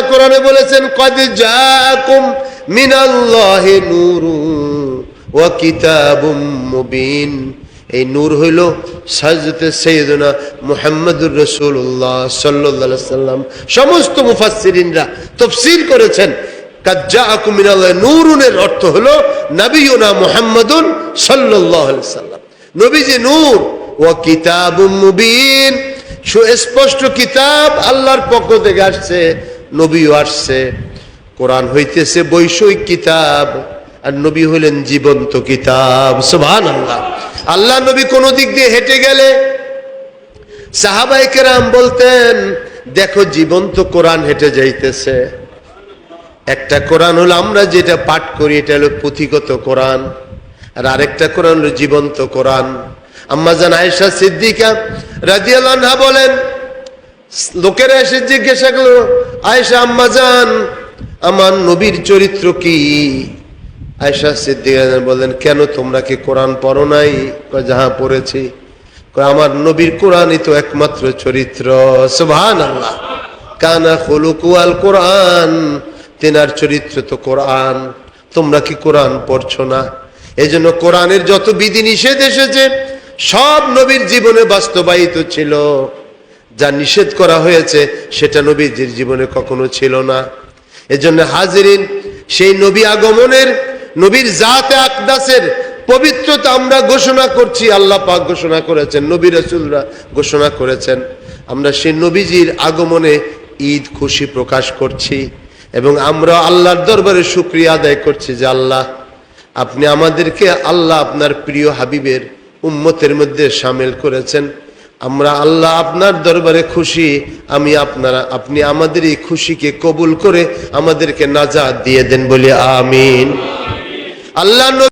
আল্লাহ কোরআনে বলেছেন, কদ জাকুম মিনাল্লাহি নূরু ওয়া কিতাবুম মুবিন। এই নূর হইল সাজতে সৈয়দনা মুহাম্মদুর রসুল্লাহ সাল্লাহ সাল্লাম। সমস্ত মুফাসসিরিনরা তফসির করেছেন কাজ্জাআকুম মিনাল্লাহি নূরুনের অর্থ হলো নবিয়ুনা মুহাম্মদুন আলাইহি সাল্লাম। নবীজি নূর, ওয়া কিতাবুম মুবিন। সুস্পষ্ট কিতাব আল্লাহর পক্ষ থেকে আসছে নবীও আসছে, কোরআন হইতেছে বৈষয়িক কিতাব, আর নবী হইলেন জীবন্ত কিতাব সুবহান আল্লাহ আল্লাহ নবী কোন দিক দিয়ে হেঁটে গেলে সাহাবাই কেরাম বলতেন, দেখো জীবন্ত কোরআন হেঁটে যাইতেছে। একটা কোরআন হলো আমরা যেটা পাঠ করি, এটা হলো পুঁথিগত কোরআন, আর আরেকটা কোরআন হলো জীবন্ত কোরআন। আম্মা জান আয়েশা সিদ্দিকা রাজিয়াল্লাহা বলেন, লোকেরা এসে জিজ্ঞাসা করল আয়েশা আম্মা জান, আমার নবীর চরিত্র কি? আয়েশা সিদ্দিকা বলেন কেন তোমরা কি কোরআন পড়ো নাই? যাহা পড়েছি। আমার নবীর কোরআনই তো একমাত্র চরিত্র। সুবহান আল্লাহ কানা খুলুকু আল কোরআন, তেনার চরিত্র তো কোরআন। তোমরা কি কোরআন পড়ছো না? এই জন্য কোরআনের যত বিধি নিষেধ এসেছে, সব নবীর জীবনে বাস্তবায়িত ছিল। যা নিষেধ করা হয়েছে, সেটা নবীজির জীবনে কখনো ছিল না। এজন্য হাজিরিন, সেই নবী আগমনের, নবীর জাতে আকদাসের পবিত্রতা আমরা ঘোষণা করছি, আল্লাহ পাক ঘোষণা করেছেন, নবী রাসূলরা ঘোষণা করেছেন। আমরা সেই নবীজির আগমনে ঈদ খুশি প্রকাশ করছি এবং আমরা আল্লাহর দরবারে শুক্রিয়া আদায় করছি যে আল্লাহ, আপনি আমাদেরকে আল্লাহ আপনার প্রিয় হাবিবের উম্মতের মধ্যে সামিল করেছেন। আমরা আল্লাহ আপনার দরবারে খুশি, আমি আপনারা, আপনি আমাদের এই খুশিকে কবুল করে আমাদেরকে নাজাদ দিয়ে দেন বলে আমিন। আল্লাহ